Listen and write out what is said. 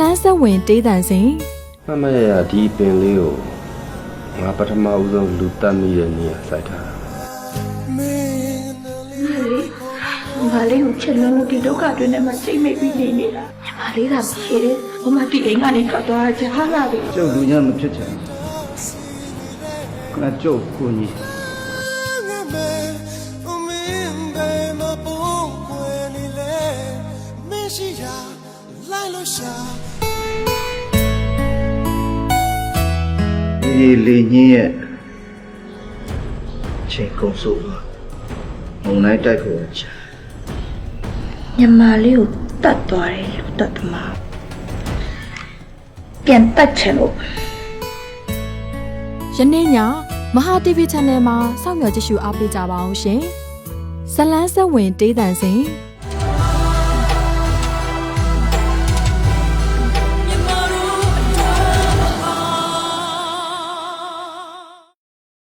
လန်းဆက်ဝင်တေးတန်စဉ်မမရရဒီပင်လေးကိုငါပထမဦးဆုံးလူတက်မိတဲ့နေရာစိုက်ထားတာငါလေးကိုချစ်လုံးလို့ဒီဒုက္ခတွင်းထဲမှာစိတ်မိတ်ပြီးနေနေတာညီမလေးကမရှိတယ်ဘုမတီအိမ်ကနေထွက်သွားတာကြားလာပြီကျုပ်လူညံ့မဖြစ်ချင်ဘူးငါကျုပ်ကိုကြီး ဒီလေညင်းရဲ့ချိန်ကုန်စုပါမုံနိုင်တိုက်ဖို့ချာညီမလေးကိုတတ်သွားတယ်လူတတ်သမားပြန်တတ်ချင်လို့ယနေ့ညမဟာ TV Channel မှာစောင့်မျှော်ကြည့်ရှုအားပေးကြပါအောင်ရှင်ဇလန်းဆက်ဝင်တေးတန်စဉ်